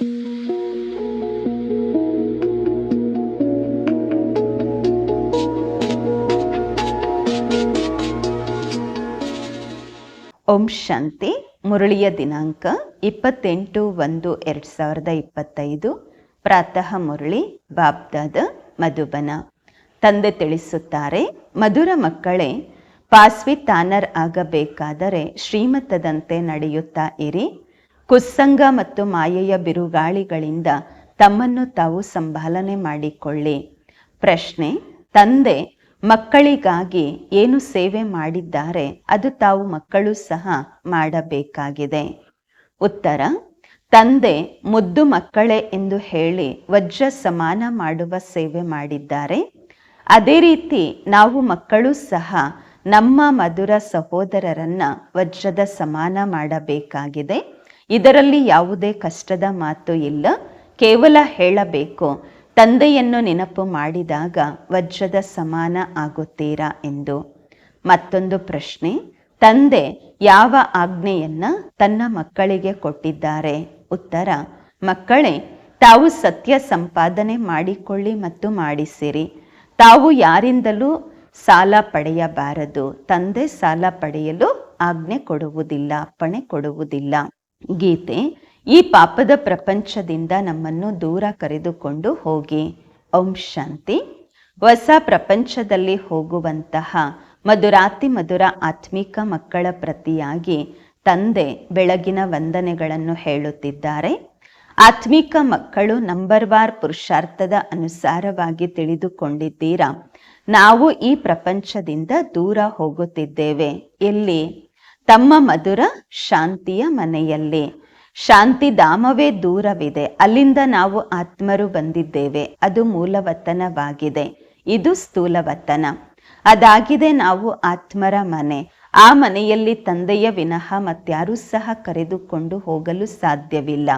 ಓಂ ಶಾಂತಿ, ಮುರಳಿಯ ದಿನಾಂಕ, ಇಪ್ಪತ್ತೆಂಟು ಒಂದು ಎರಡು ಸಾವಿರದ ಇಪ್ಪತ್ತೈದು. ಪ್ರಾತಃ ಮುರಳಿ ಬಾಬ್ದಾದ ಮಧುಬನ. ತಂದೆ ತಿಳಿಸುತ್ತಾರೆ, ಮಧುರ ಮಕ್ಕಳೇ, ಪಾಸ್ವಿ ತಾನರ್ ಆಗಬೇಕಾದರೆ ಶ್ರೀಮತದಂತೆ ನಡೆಯುತ್ತಾ ಇರಿ. ಕುಸ್ಸಂಗ ಮತ್ತು ಮಾಯೆಯ ಬಿರುಗಾಳಿಗಳಿಂದ ತಮ್ಮನ್ನು ತಾವು ಸಂಭಾಲನೆ ಮಾಡಿಕೊಳ್ಳಿ. ಪ್ರಶ್ನೆ, ತಂದೆ, ಮಕ್ಕಳಿಗಾಗಿ ಏನು ಸೇವೆ ಮಾಡಿದ್ದಾರೆ? ಅದು ತಾವು ಮಕ್ಕಳು ಸಹ ಮಾಡಬೇಕಾಗಿದೆ. ಉತ್ತರ, ತಂದೆ, ಮುದ್ದು ಮಕ್ಕಳೇ ಎಂದು ಹೇಳಿ ವಜ್ರ ಸಮಾನ ಮಾಡುವ ಸೇವೆ ಮಾಡಿದ್ದಾರೆ. ಅದೇ ರೀತಿ ನಾವು ಮಕ್ಕಳು ಸಹ ನಮ್ಮ ಮಧುರ ಸಹೋದರರನ್ನ ವಜ್ರದ ಸಮಾನ ಮಾಡಬೇಕಾಗಿದೆ. ಇದರಲ್ಲಿ ಯಾವುದೇ ಕಷ್ಟದ ಮಾತು ಇಲ್ಲ. ಕೇವಲ ಹೇಳಬೇಕು, ತಂದೆಯನ್ನು ನೆನಪು ಮಾಡಿದಾಗ ವಜ್ರದ ಸಮಾನ ಆಗುತ್ತೀರಾ? ಎಂದು. ಮತ್ತೊಂದು ಪ್ರಶ್ನೆ, ತಂದೆ ಯಾವ ಆಜ್ಞೆಯನ್ನ ತನ್ನ ಮಕ್ಕಳಿಗೆ ಕೊಟ್ಟಿದ್ದಾರೆ? ಉತ್ತರ, ಮಕ್ಕಳೇ, ತಾವು ಸತ್ಯ ಸಂಪಾದನೆ ಮಾಡಿಕೊಳ್ಳಿ ಮತ್ತು ಮಾಡಿಸಿರಿ. ತಾವು ಯಾರಿಂದಲೂ ಸಾಲ ಪಡೆಯಬಾರದು. ತಂದೆ ಸಾಲ ಪಡೆಯಲು ಆಜ್ಞೆ ಕೊಡುವುದಿಲ್ಲ ಅಪ್ಪಣೆ ಕೊಡುವುದಿಲ್ಲ. ಗೀತೆ ಈ ಪಾಪದ ಪ್ರಪಂಚದಿಂದ ನಮ್ಮನ್ನು ದೂರ ಕರೆದುಕೊಂಡು ಹೋಗಿ. ಓಂ ಶಾಂತಿ. ಹೊಸ ಪ್ರಪಂಚದಲ್ಲಿ ಹೋಗುವಂತಹ ಮಧುರಾತಿ ಮಧುರ ಆತ್ಮಿಕ ಮಕ್ಕಳ ಪ್ರತಿಯಾಗಿ ತಂದೆ ಬೆಳಗಿನ ವಂದನೆಗಳನ್ನು ಹೇಳುತ್ತಿದ್ದಾರೆ. ಆತ್ಮಿಕ ಮಕ್ಕಳು ನಂಬರ್ ವಾರ್ ಪುರುಷಾರ್ಥದ ಅನುಸಾರವಾಗಿ ತಿಳಿದುಕೊಂಡಿದ್ದೀರಾ. ನಾವು ಈ ಪ್ರಪಂಚದಿಂದ ದೂರ ಹೋಗುತ್ತಿದ್ದೇವೆ. ಎಲ್ಲಿ? ತಮ್ಮ ಮಧುರ ಶಾಂತಿಯ ಮನೆಯಲ್ಲಿ. ಶಾಂತಿ ಧಾಮವೇ ದೂರವಿದೆ. ಅಲ್ಲಿಂದ ನಾವು ಆತ್ಮರು ಬಂದಿದ್ದೇವೆ. ಅದು ಮೂಲವತನವಾಗಿದೆ. ಇದು ಸ್ಥೂಲವತನ. ಅದಾಗಿದೆ ನಾವು ಆತ್ಮರ ಮನೆ. ಆ ಮನೆಯಲ್ಲಿ ತಂದೆಯ ವಿನಃ ಮತ್ಯಾರೂ ಸಹ ಕರೆದುಕೊಂಡು ಹೋಗಲು ಸಾಧ್ಯವಿಲ್ಲ.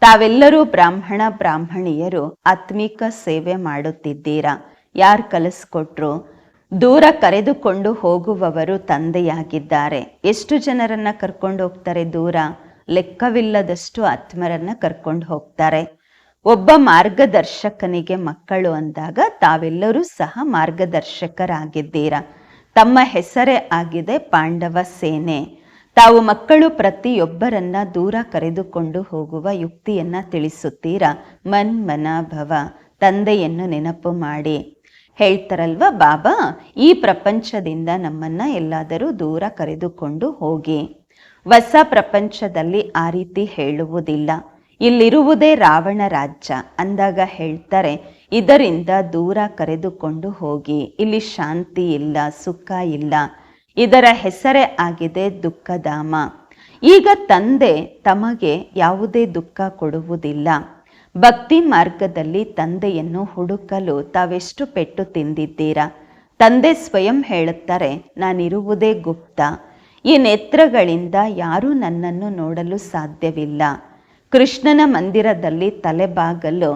ತಾವೆಲ್ಲರೂ ಬ್ರಾಹ್ಮಣ ಬ್ರಾಹ್ಮಣಿಯರು ಆತ್ಮಿಕ ಸೇವೆ ಮಾಡುತ್ತಿದ್ದೀರಾ? ಯಾರು ಕಲಿಸ್ಕೊಟ್ರು? ದೂರ ಕರೆದುಕೊಂಡು ಹೋಗುವವರು ತಂದೆಯಾಗಿದ್ದಾರೆ. ಎಷ್ಟು ಜನರನ್ನ ಕರ್ಕೊಂಡು ಹೋಗ್ತಾರೆ ದೂರ? ಲೆಕ್ಕವಿಲ್ಲದಷ್ಟು ಆತ್ಮರನ್ನ ಕರ್ಕೊಂಡು ಹೋಗ್ತಾರೆ. ಒಬ್ಬ ಮಾರ್ಗದರ್ಶಕನಿಗೆ ಮಕ್ಕಳು ಅಂದಾಗ ತಾವೆಲ್ಲರೂ ಸಹ ಮಾರ್ಗದರ್ಶಕರಾಗಿದ್ದೀರಾ? ತಮ್ಮ ಹೆಸರೇ ಆಗಿದೆ ಪಾಂಡವ ಸೇನೆ. ತಾವು ಮಕ್ಕಳು ಪ್ರತಿಯೊಬ್ಬರನ್ನ ದೂರ ಕರೆದುಕೊಂಡು ಹೋಗುವ ಯುಕ್ತಿಯನ್ನ ತಿಳಿಸುತ್ತೀರಾ? ಮನ್ ತಂದೆಯನ್ನು ನೆನಪು ಮಾಡಿ. ಹೇಳ್ತಾರಲ್ವ, ಬಾಬಾ, ಈ ಪ್ರಪಂಚದಿಂದ ನಮ್ಮನ್ನ ಎಲ್ಲಾದರೂ ದೂರ ಕರೆದುಕೊಂಡು ಹೋಗಿ. ಹೊಸ ಪ್ರಪಂಚದಲ್ಲಿ ಆ ರೀತಿ ಹೇಳುವುದಿಲ್ಲ. ಇಲ್ಲಿರುವುದೇ ರಾವಣ ರಾಜ್ಯ. ಅಂದಾಗ ಹೇಳ್ತಾರೆ, ಇದರಿಂದ ದೂರ ಕರೆದುಕೊಂಡು ಹೋಗಿ. ಇಲ್ಲಿ ಶಾಂತಿ ಇಲ್ಲ, ಸುಖ ಇಲ್ಲ. ಇದರ ಹೆಸರೇ ಆಗಿದೆ ದುಃಖಧಾಮ. ಈಗ ತಂದೆ ತಮಗೆ ಯಾವುದೇ ದುಃಖ ಕೊಡುವುದಿಲ್ಲ. ಭಕ್ತಿ ಮಾರ್ಗದಲ್ಲಿ ತಂದೆಯನ್ನು ಹುಡುಕಲು ತಾವೆಷ್ಟು ಪೆಟ್ಟು ತಿಂದಿದ್ದೀರಾ? ತಂದೆ ಸ್ವಯಂ ಹೇಳುತ್ತಾರೆ, ನಾನಿರುವುದೇ ಗುಪ್ತ. ಈ ನೇತ್ರಗಳಿಂದ ಯಾರೂ ನನ್ನನ್ನು ನೋಡಲು ಸಾಧ್ಯವಿಲ್ಲ. ಕೃಷ್ಣನ ಮಂದಿರದಲ್ಲಿ ತಲೆಬಾಗಲು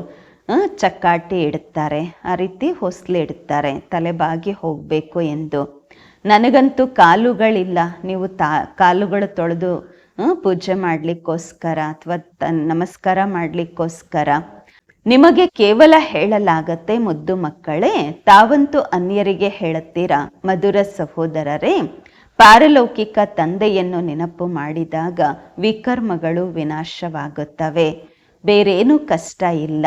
ಚಕ್ಕಾಟಿ ಇಡುತ್ತಾರೆ. ಆ ರೀತಿ ಹೊಸ್ಲು ಇಡುತ್ತಾರೆ, ತಲೆಬಾಗಿ ಹೋಗಬೇಕು ಎಂದು. ನನಗಂತೂ ಕಾಲುಗಳಿಲ್ಲ. ನೀವು ತಾ, ಕಾಲುಗಳು ತೊಳೆದು ಪೂಜೆ ಮಾಡಲಿಕ್ಕೋಸ್ಕರ ಅಥವಾ ನಮಸ್ಕಾರ ಮಾಡಲಿಕ್ಕೋಸ್ಕರ ನಿಮಗೆ ಕೇವಲ ಹೇಳಲಾಗತ್ತೆ ಮುದ್ದು ಮಕ್ಕಳೇ, ತಾವಂತೂ ಅನ್ಯರಿಗೆ ಹೇಳುತ್ತೀರಾ? ಮಧುರ ಸಹೋದರರೇ, ಪಾರಲೌಕಿಕ ತಂದೆಯನ್ನು ನೆನಪು ಮಾಡಿದಾಗ ವಿಕರ್ಮಗಳು ವಿನಾಶವಾಗುತ್ತವೆ. ಬೇರೇನೂ ಕಷ್ಟ ಇಲ್ಲ.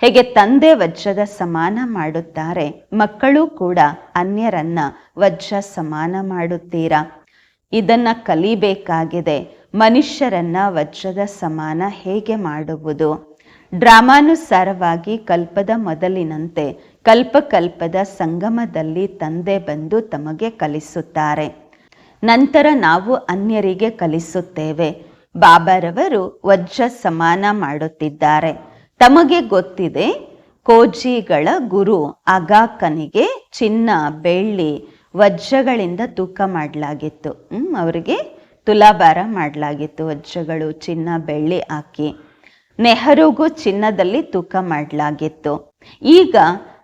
ಹೇಗೆ ತಂದೆ ವಜ್ರದ ಸಮಾನ ಮಾಡುತ್ತಾರೆ, ಮಕ್ಕಳು ಕೂಡ ಅನ್ಯರನ್ನ ವಜ್ರ ಸಮಾನ ಮಾಡುತ್ತೀರಾ? ಇದನ್ನ ಕಲಿಬೇಕಾಗಿದೆ. ಮನುಷ್ಯರನ್ನ ವಜ್ರದ ಸಮಾನ ಹೇಗೆ ಮಾಡುವುದು? ಡ್ರಾಮಾನುಸಾರವಾಗಿ ಕಲ್ಪದ ಮೊದಲಿನಂತೆ ಕಲ್ಪಕಲ್ಪದ ಸಂಗಮದಲ್ಲಿ ತಂದೆ ಬಂದು ತಮಗೆ ಕಲಿಸುತ್ತಾರೆ. ನಂತರ ನಾವು ಅನ್ಯರಿಗೆ ಕಲಿಸುತ್ತೇವೆ. ಬಾಬಾರವರು ವಜ್ರ ಸಮಾನ ಮಾಡುತ್ತಿದ್ದಾರೆ. ತಮಗೆ ಗೊತ್ತಿದೆ, ಕೋಜಿಗಳ ಗುರು ಅಗಾಕನಿಗೆ ಚಿನ್ನ, ಬೆಳ್ಳಿ, ವಜ್ರಗಳಿಂದ ತೂಕ ಮಾಡಲಾಗಿತ್ತು. ಅವರಿಗೆ ತುಲಾಭಾರ ಮಾಡಲಾಗಿತ್ತು. ವಜ್ರಗಳು ಚಿನ್ನ, ಬೆಳ್ಳಿ ಹಾಕಿ ನೆಹರುಗೂ ಚಿನ್ನದಲ್ಲಿ ತೂಕ ಮಾಡಲಾಗಿತ್ತು. ಈಗ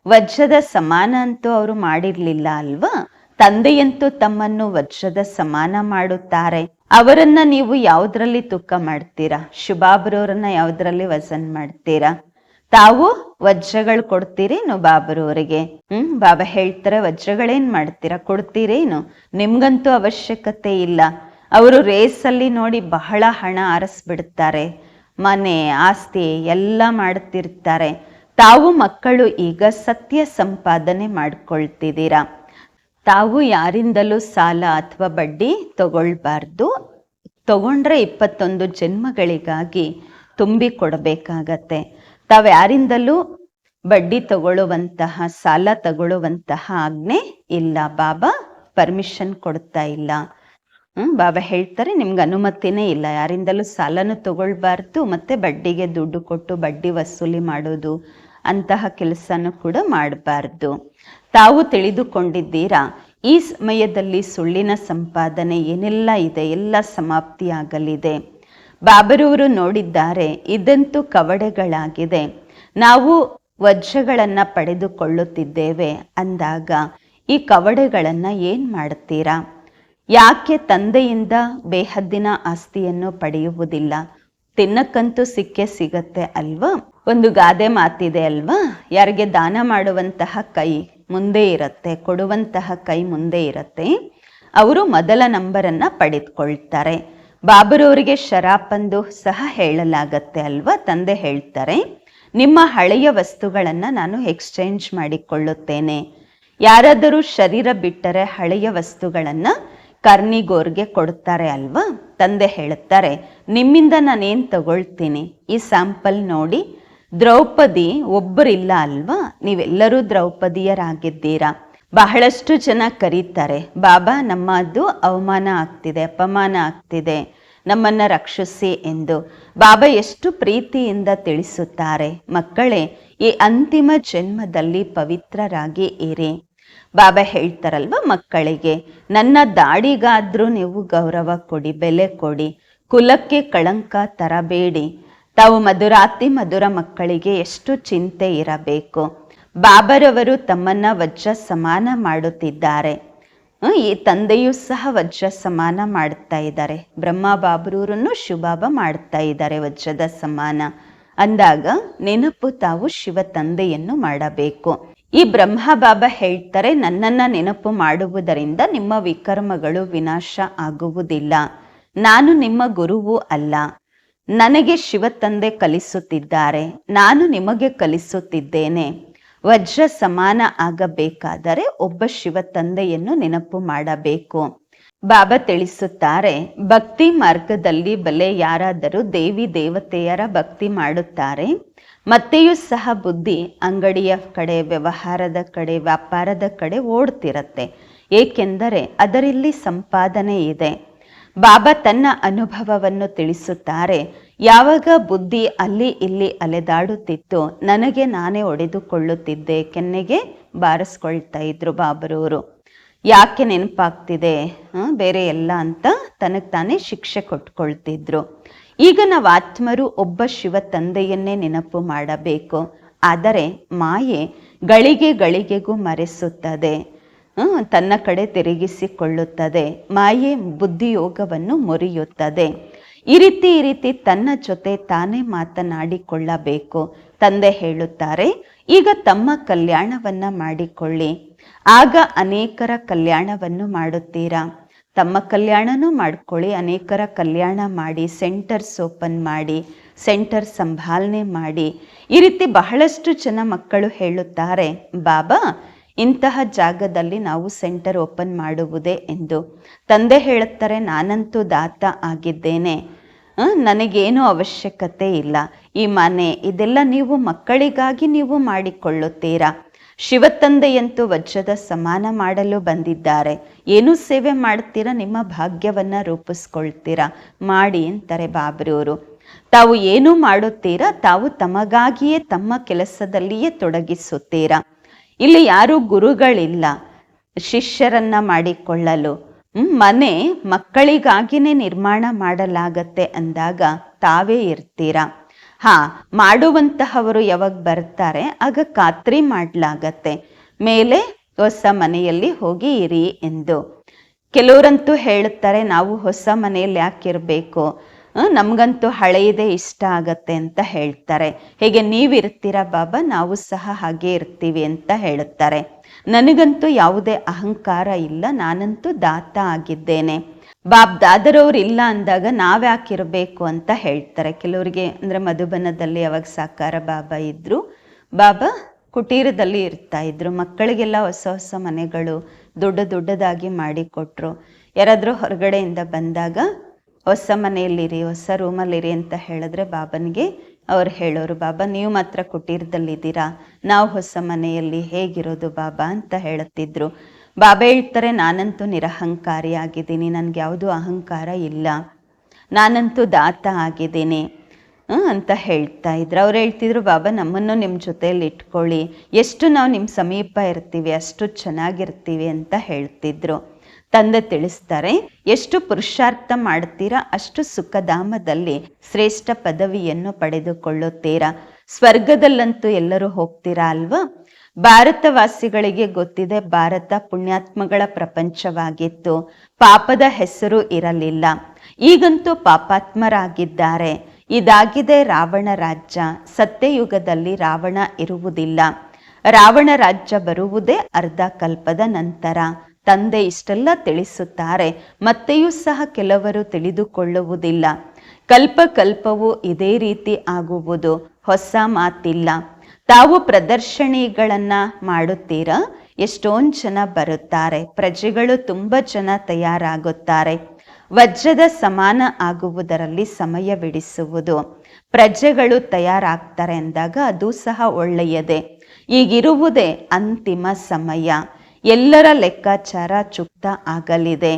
ವಜ್ರದ ಸಮಾನ ಅಂತೂ ಅವರು ಮಾಡಿರ್ಲಿಲ್ಲ ಅಲ್ವಾ? ತಂದೆಯಂತೂ ತಮ್ಮನ್ನು ವಜ್ರದ ಸಮಾನ ಮಾಡುತ್ತಾರೆ. ಅವರನ್ನ ನೀವು ಯಾವುದ್ರಲ್ಲಿ ತೂಕ ಮಾಡ್ತೀರಾ? ಶುಭಾಬ್ರವರನ್ನ ಯಾವುದ್ರಲ್ಲಿ ವಜನ್ ಮಾಡ್ತೀರಾ? ತಾವು ವಜ್ರಗಳು ಕೊಡ್ತೀರೇನು ಬಾಬರವರಿಗೆ? ಹ್ಮ್, ಬಾಬಾ ಹೇಳ್ತಾರೆ, ವಜ್ರಗಳೇನ್ ಮಾಡ್ತೀರಾ? ಕೊಡ್ತೀರೇನು? ನಿಮ್ಗಂತೂ ಅವಶ್ಯಕತೆ ಇಲ್ಲ. ಅವರು ರೇಸಲ್ಲಿ ನೋಡಿ ಬಹಳ ಹಣ ಆರಿಸ್ಬಿಡ್ತಾರೆ ಮನೆ, ಆಸ್ತಿ ಎಲ್ಲ ಮಾಡ್ತಿರ್ತಾರೆ. ತಾವು ಮಕ್ಕಳು ಈಗ ಸತ್ಯ ಸಂಪಾದನೆ ಮಾಡ್ಕೊಳ್ತಿದ್ದೀರಾ? ತಾವು ಯಾರಿಂದಲೂ ಸಾಲ ಅಥವಾ ಬಡ್ಡಿ ತಗೊಳ್ಬಾರ್ದು. ತಗೊಂಡ್ರೆ ಇಪ್ಪತ್ತೊಂದು ಜನ್ಮಗಳಿಗಾಗಿ ತುಂಬಿ ಕೊಡಬೇಕಾಗತ್ತೆ ತಾವು ಯಾರಿಂದಲೂ ಬಡ್ಡಿ ತಗೊಳ್ಳುವಂತಹ, ಸಾಲ ತಗೊಳ್ಳುವಂತಹ ಆಜ್ಞೆ ಇಲ್ಲ. ಬಾಬಾ ಪರ್ಮಿಷನ್ ಕೊಡ್ತಾ ಇಲ್ಲ. ಹ್ಮ್, ಬಾಬಾ ಹೇಳ್ತಾರೆ, ನಿಮ್ಗೆ ಅನುಮತಿನೇ ಇಲ್ಲ. ಯಾರಿಂದಲೂ ಸಾಲನೂ ತಗೊಳ್ಬಾರ್ದು, ಮತ್ತೆ ಬಡ್ಡಿಗೆ ದುಡ್ಡು ಕೊಟ್ಟು ಬಡ್ಡಿ ವಸೂಲಿ ಮಾಡೋದು, ಅಂತಹ ಕೆಲಸನೂ ಕೂಡ ಮಾಡಬಾರ್ದು. ತಾವು ತಿಳಿದುಕೊಂಡಿದ್ದೀರಾ, ಈ ಸಮಯದಲ್ಲಿ ಸುಳ್ಳಿನ ಸಂಪಾದನೆ ಏನೆಲ್ಲ ಇದೆ, ಎಲ್ಲ ಸಮಾಪ್ತಿಯಾಗಲಿದೆ ಬಾಬರವರು ನೋಡಿದ್ದಾರೆ, ಇದಂತೂ ಕವಡೆಗಳಾಗಿದೆ. ನಾವು ವಜ್ರಗಳನ್ನು ಪಡೆದುಕೊಳ್ಳುತ್ತಿದ್ದೇವೆ ಅಂದಾಗ, ಈ ಕವಡೆಗಳನ್ನು ಏನು ಮಾಡ್ತೀರಾ? ಯಾಕೆ ತಂದೆಯಿಂದ ಬೇಹದ್ದಿನ ಆಸ್ತಿಯನ್ನು ಪಡೆಯುವುದಿಲ್ಲ? ತಿನ್ನಕ್ಕಂತೂ ಸಿಕ್ಕೆ ಸಿಗತ್ತೆ ಅಲ್ವಾ? ಒಂದು ಗಾದೆ ಮಾತಿದೆ ಅಲ್ವಾ? ಯಾರಿಗೆ ದಾನ ಮಾಡುವಂತಹ ಕೈ ಮುಂದೆ ಇರತ್ತೆ, ಕೊಡುವಂತಹ ಕೈ ಮುಂದೆ ಇರತ್ತೆ, ಅವರು ಮೊದಲ ನಂಬರನ್ನ ಪಡೆದುಕೊಳ್ತಾರೆ. ಬಾಬರವರಿಗೆ ಶರಾಪಂದು ಸಹ ಹೇಳಲಾಗತ್ತೆ ಅಲ್ವಾ? ತಂದೆ ಹೇಳ್ತಾರೆ, ನಿಮ್ಮ ಹಳೆಯ ವಸ್ತುಗಳನ್ನು ನಾನು ಎಕ್ಸ್ಚೇಂಜ್ ಮಾಡಿಕೊಳ್ಳುತ್ತೇನೆ. ಯಾರಾದರೂ ಶರೀರ ಬಿಟ್ಟರೆ ಹಳೆಯ ವಸ್ತುಗಳನ್ನ ಕರ್ನಿಗೋರ್ಗೆ ಕೊಡ್ತಾರೆ ಅಲ್ವಾ? ತಂದೆ ಹೇಳುತ್ತಾರೆ, ನಿಮ್ಮಿಂದ ನಾನೇನು ತಗೊಳ್ತೀನಿ? ಈ ಸ್ಯಾಂಪಲ್ ನೋಡಿ, ದ್ರೌಪದಿ ಒಬ್ಬರಿಲ್ಲ ಅಲ್ವಾ? ನೀವೆಲ್ಲರೂ ದ್ರೌಪದಿಯರಾಗಿದ್ದೀರಾ? ಬಹಳಷ್ಟು ಜನ ಕರೀತಾರೆ, ಬಾಬಾ, ನಮ್ಮದು ಅವಮಾನ ಆಗ್ತಿದೆ, ಅಪಮಾನ ಆಗ್ತಿದೆ, ನಮ್ಮನ್ನು ರಕ್ಷಿಸಿ ಎಂದು. ಬಾಬಾ ಎಷ್ಟು ಪ್ರೀತಿಯಿಂದ ತಿಳಿಸುತ್ತಾರೆ, ಮಕ್ಕಳೇ, ಈ ಅಂತಿಮ ಜನ್ಮದಲ್ಲಿ ಪವಿತ್ರರಾಗಿ ಇರಿ. ಬಾಬಾ ಹೇಳ್ತಾರಲ್ವ ಮಕ್ಕಳಿಗೆ, ನನ್ನ ದಾಡಿಗಾದ್ರೂ ನೀವು ಗೌರವ ಕೊಡಿ, ಬೆಲೆ ಕೊಡಿ, ಕುಲಕ್ಕೆ ಕಳಂಕ ತರಬೇಡಿ. ತಾವು ಮಧುರಾತಿ ಮಧುರ ಮಕ್ಕಳಿಗೆ ಎಷ್ಟು ಚಿಂತೆ ಇರಬೇಕು. ಬಾಬರವರು ತಮ್ಮನ್ನ ವಜ್ರ ಸಮಾನ ಮಾಡುತ್ತಿದ್ದಾರೆ. ಈ ತಂದೆಯೂ ಸಹ ವಜ್ರ ಸಮಾನ ಮಾಡ್ತಾ ಇದ್ದಾರೆ. ಬ್ರಹ್ಮ ಬಾಬರೂರನ್ನು ಶುಭಾಬ ಮಾಡ್ತಾ ಇದ್ದಾರೆ ವಜ್ರದ ಸಮಾನ. ಅಂದಾಗ ನೆನಪು ತಾವು ಶಿವ ತಂದೆಯನ್ನು ಮಾಡಬೇಕು. ಈ ಬ್ರಹ್ಮ ಬಾಬಾ ಹೇಳ್ತಾರೆ, ನನ್ನನ್ನು ನೆನಪು ಮಾಡುವುದರಿಂದ ನಿಮ್ಮ ವಿಕರ್ಮಗಳು ವಿನಾಶ ಆಗುವುದಿಲ್ಲ. ನಾನು ನಿಮ್ಮ ಗುರುವು ಅಲ್ಲ. ನನಗೆ ಶಿವ ತಂದೆ ಕಲಿಸುತ್ತಿದ್ದಾರೆ. ನಾನು ನಿಮಗೆ ಕಲಿಸುತ್ತಿದ್ದೇನೆ. ವಜ್ರ ಸಮಾನ ಆಗಬೇಕಾದರೆ ಒಬ್ಬ ಶಿವ ತಂದೆಯನ್ನು ನೆನಪು ಮಾಡಬೇಕು. ಬಾಬಾ ತಿಳಿಸುತ್ತಾರೆ, ಭಕ್ತಿ ಮಾರ್ಗದಲ್ಲಿ ಬಲೆ ಯಾರಾದರೂ ದೇವಿ ದೇವತೆಯರ ಭಕ್ತಿ ಮಾಡುತ್ತಾರೆ. ಮತ್ತೆಯೂ ಸಹ ಬುದ್ಧಿ ಅಂಗಡಿಯ ಕಡೆ, ವ್ಯವಹಾರದ ಕಡೆ, ವ್ಯಾಪಾರದ ಕಡೆ ಓಡ್ತಿರತ್ತೆ. ಏಕೆಂದರೆ ಅದರಲ್ಲಿ ಸಂಪಾದನೆ ಇದೆ. ಬಾಬಾ ತನ್ನ ಅನುಭವವನ್ನು ತಿಳಿಸುತ್ತಾರೆ, ಯಾವಾಗ ಬುದ್ಧಿ ಅಲ್ಲಿ ಇಲ್ಲಿ ಅಲೆದಾಡುತ್ತಿತ್ತು, ನನಗೆ ನಾನೇ ಒಡೆದುಕೊಳ್ಳುತ್ತಿದ್ದೆ, ಕೆನ್ನೆಗೆ ಬಾರಿಸ್ಕೊಳ್ತಾ ಇದ್ರು ಬಾಬರವರು ಯಾಕೆ ನೆನಪಾಗ್ತಿದೆ? ಬೇರೆ ಎಲ್ಲ ಅಂತ ತನಗೆ ತಾನೇ ಶಿಕ್ಷೆ ಕೊಟ್ಕೊಳ್ತಿದ್ರು. ಈಗ ನಾವು ಆತ್ಮರು ಒಬ್ಬ ಶಿವ ತಂದೆಯನ್ನೇ ನೆನಪು ಮಾಡಬೇಕು. ಆದರೆ ಮಾಯೆ ಗಳಿಗೆ ಗಳಿಗೆಗೂ ಮರೆಸುತ್ತದೆ. ತನ್ನ ಕಡೆ ತಿರುಗಿಸಿಕೊಳ್ಳುತ್ತದೆ. ಮಾಯೆ ಬುದ್ಧಿಯೋಗವನ್ನು ಮುರಿಯುತ್ತದೆ. ಈ ರೀತಿ ಈ ರೀತಿ ತನ್ನ ಜೊತೆ ತಾನೇ ಮಾತನಾಡಿಕೊಳ್ಳಬೇಕು. ತಂದೆ ಹೇಳುತ್ತಾರೆ, ಈಗ ತಮ್ಮ ಕಲ್ಯಾಣವನ್ನ ಮಾಡಿಕೊಳ್ಳಿ. ಆಗ ಅನೇಕರ ಕಲ್ಯಾಣವನ್ನು ಮಾಡುತ್ತೀರಾ? ತಮ್ಮ ಕಲ್ಯಾಣನೂ ಮಾಡ್ಕೊಳ್ಳಿ. ಅನೇಕರ ಕಲ್ಯಾಣ ಮಾಡಿ ಸೆಂಟರ್ಸ್ ಓಪನ್ ಮಾಡಿ ಸೆಂಟರ್ ಸಂಭಾಲನೆ ಮಾಡಿ. ಈ ರೀತಿ ಬಹಳಷ್ಟು ಜನ ಮಕ್ಕಳು ಹೇಳುತ್ತಾರೆ, ಬಾಬಾ, ಇಂತಹ ಜಾಗದಲ್ಲಿ ನಾವು ಸೆಂಟರ್ ಓಪನ್ ಮಾಡುವುದೇ ಎಂದು. ತಂದೆ ಹೇಳುತ್ತಾರೆ, ನಾನಂತೂ ದಾತ ಆಗಿದ್ದೇನೆ. ನನಗೇನು ಅವಶ್ಯಕತೆ ಇಲ್ಲ. ಈ ಮನೆ, ಇದೆಲ್ಲ ನೀವು ಮಕ್ಕಳಿಗಾಗಿ ನೀವು ಮಾಡಿಕೊಳ್ಳುತ್ತೀರಾ? ಶಿವತಂದೆಯಂತೂ ವಜ್ರದ ಸಮಾನ ಮಾಡಲು ಬಂದಿದ್ದಾರೆ. ಏನು ಸೇವೆ ಮಾಡ್ತೀರಾ ನಿಮ್ಮ ಭಾಗ್ಯವನ್ನ ರೂಪಿಸ್ಕೊಳ್ತೀರಾ? ಮಾಡಿ ಅಂತಾರೆ ಬಾಬ್ರಿಯವರು ತಾವು ಏನು ಮಾಡುತ್ತೀರಾ? ತಾವು ತಮಗಾಗಿಯೇ ತಮ್ಮ ಕೆಲಸದಲ್ಲಿಯೇ ತೊಡಗಿಸುತ್ತೀರಾ? ಇಲ್ಲಿ ಯಾರು ಗುರುಗಳಿಲ್ಲ. ಶಿಷ್ಯರನ್ನ ಮಾಡಿಕೊಳ್ಳಲು. ಮನೆ ಮಕ್ಕಳಿಗಾಗಿನೇ ನಿರ್ಮಾಣ ಮಾಡಲಾಗತ್ತೆ ಅಂದಾಗ ತಾವೇ ಇರ್ತೀರಾ? ಹಾ, ಮಾಡುವಂತಹವರು ಯಾವಾಗ ಬರ್ತಾರೆ, ಆಗ ಖಾತ್ರಿ ಮಾಡ್ಲಾಗತ್ತೆ. ಮೇಲೆ, ಹೊಸ ಮನೆಯಲ್ಲಿ ಹೋಗಿ ಇರಿ ಎಂದು. ಕೆಲವರಂತೂ ಹೇಳುತ್ತಾರೆ ನಾವು ಹೊಸ ಮನೆಯಲ್ಲಿ ಯಾಕಿರ್ಬೇಕು? ನಮಗಂತೂ ಹಳೆಯದೇ ಇಷ್ಟ ಆಗತ್ತೆ ಅಂತ ಹೇಳ್ತಾರೆ. ಹೇಗೆ, ನೀವಿರ್ತೀರಾ ಬಾಬಾ, ನಾವು ಸಹ ಹಾಗೆ ಇರ್ತೀವಿ ಅಂತ ಹೇಳುತ್ತಾರೆ ನನಗಂತೂ ಯಾವುದೇ ಅಹಂಕಾರ ಇಲ್ಲ, ನಾನಂತೂ ದಾತ ಆಗಿದ್ದೇನೆ. ಬಾಬ್ ದಾದರವ್ರು ಇಲ್ಲ ಅಂದಾಗ ನಾವ್ಯಾಕಿರ್ಬೇಕು ಅಂತ ಹೇಳ್ತಾರೆ. ಕೆಲವರಿಗೆ ಅಂದ್ರೆ ಮಧುಬನದಲ್ಲಿ ಯಾವಾಗ ಸಾಕಾರ ಬಾಬಾ ಇದ್ರು, ಬಾಬಾ ಕುಟೀರದಲ್ಲಿ ಇರ್ತಾ ಇದ್ರು. ಮಕ್ಕಳಿಗೆಲ್ಲ ಹೊಸ ಹೊಸ ಮನೆಗಳು ದೊಡ್ಡ ದೊಡ್ಡದಾಗಿ ಮಾಡಿಕೊಟ್ರು. ಯಾರಾದರೂ ಹೊರಗಡೆಯಿಂದ ಬಂದಾಗ ಹೊಸ ಮನೆಯಲ್ಲಿರಿ, ಹೊಸ ರೂಮಲ್ಲಿರಿ ಅಂತ ಹೇಳಿದ್ರೆ ಬಾಬನಿಗೆ ಅವ್ರು ಹೇಳೋರು, ಬಾಬಾ, ನೀವು ಮಾತ್ರ ಕುಟೀರದಲ್ಲಿದ್ದೀರಾ? ನಾವು ಹೊಸ ಮನೆಯಲ್ಲಿ ಹೇಗಿರೋದು ಬಾಬಾ? ಅಂತ ಹೇಳುತ್ತಿದ್ರು ಬಾಬಾ ಹೇಳ್ತಾರೆ, ನಾನಂತೂ ನಿರಹಂಕಾರಿ ಆಗಿದ್ದೀನಿ ನನಗೆ ಯಾವುದೂ ಅಹಂಕಾರ ಇಲ್ಲ. ನಾನಂತೂ ದಾತ ಆಗಿದ್ದೀನಿ ಅಂತ ಹೇಳ್ತಾ ಇದ್ರು. ಅವ್ರು ಹೇಳ್ತಿದ್ರು, ಬಾಬಾ, ನಮ್ಮನ್ನು ನಿಮ್ಮ ಜೊತೆಯಲ್ಲಿ ಇಟ್ಕೊಳ್ಳಿ. ಎಷ್ಟು ನಾವು ನಿಮ್ಮ ಸಮೀಪ ಇರ್ತೀವಿ, ಅಷ್ಟು ಚೆನ್ನಾಗಿರ್ತೀವಿ, ಅಂತ ಹೇಳ್ತಿದ್ರು. ತಂದೆ ತಿಳಿಸ್ತಾರೆ, ಎಷ್ಟು ಪುರುಷಾರ್ಥ ಮಾಡ್ತೀರಾ, ಅಷ್ಟು ಸುಖಧಾಮದಲ್ಲಿ ಶ್ರೇಷ್ಠ ಪದವಿಯನ್ನು ಪಡೆದುಕೊಳ್ಳುತ್ತೀರಾ. ಸ್ವರ್ಗದಲ್ಲಂತೂ ಎಲ್ಲರೂ ಹೋಗ್ತೀರಾ ಅಲ್ವಾ? ಭಾರತವಾಸಿಗಳಿಗೆ ಗೊತ್ತಿದೆ ಭಾರತ ಪುಣ್ಯಾತ್ಮಗಳ ಪ್ರಪಂಚವಾಗಿತ್ತು. ಪಾಪದ ಹೆಸರು ಇರಲಿಲ್ಲ. ಈಗಂತೂ ಪಾಪಾತ್ಮರಾಗಿದ್ದಾರೆ. ಇದಾಗಿದೆ ರಾವಣ ರಾಜ್ಯ. ಸತ್ಯಯುಗದಲ್ಲಿ ರಾವಣ ಇರುವುದಿಲ್ಲ. ರಾವಣ ರಾಜ್ಯ ಬರುವುದೇ ಅರ್ಧ ಕಲ್ಪದ ನಂತರ. ತಂದೆ ಇಷ್ಟೆಲ್ಲ ತಿಳಿಸುತ್ತಾರೆ. ಮತ್ತೆಯೂ ಸಹ ಕೆಲವರು ತಿಳಿದುಕೊಳ್ಳುವುದಿಲ್ಲ. ಕಲ್ಪ ಕಲ್ಪವು ಇದೇ ರೀತಿ ಆಗುವುದು. ಹೊಸ ಮಾತಿಲ್ಲ. ತಾವು ಪ್ರದರ್ಶನಿಗಳನ್ನ ಮಾಡುತ್ತೀರಾ? ಎಷ್ಟೊಂದು ಜನ ಬರುತ್ತಾರೆ. ಪ್ರಜೆಗಳು ತುಂಬ ಜನ ತಯಾರಾಗುತ್ತಾರೆ. ವಜ್ರದ ಸಮಾನ ಆಗುವುದರಲ್ಲಿ ಸಮಯವಿಡಿಸುವುದು ಪ್ರಜೆಗಳು ತಯಾರಾಗ್ತಾರೆ ಅಂದಾಗ ಅದು ಸಹ ಒಳ್ಳೆಯದೇ. ಈಗಿರುವುದೇ ಅಂತಿಮ ಸಮಯ. ಎಲ್ಲರ ಲೆಕ್ಕಾಚಾರ ಚುಕ್ತ ಆಗಲಿದೆ.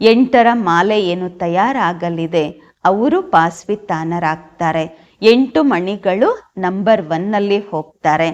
ಎಂಟರ ಮಾಲೆ ಏನು ತಯಾರಾಗಲಿದೆ? ಅವರು ಪಾಸ್ವಿತಾನರಾಗ್ತಾರೆ ಎಂಟು ಮಣಿಗಳು ನಂಬರ್ ಒನ್ನಲ್ಲಿ ಹೋಗ್ತಾರೆ.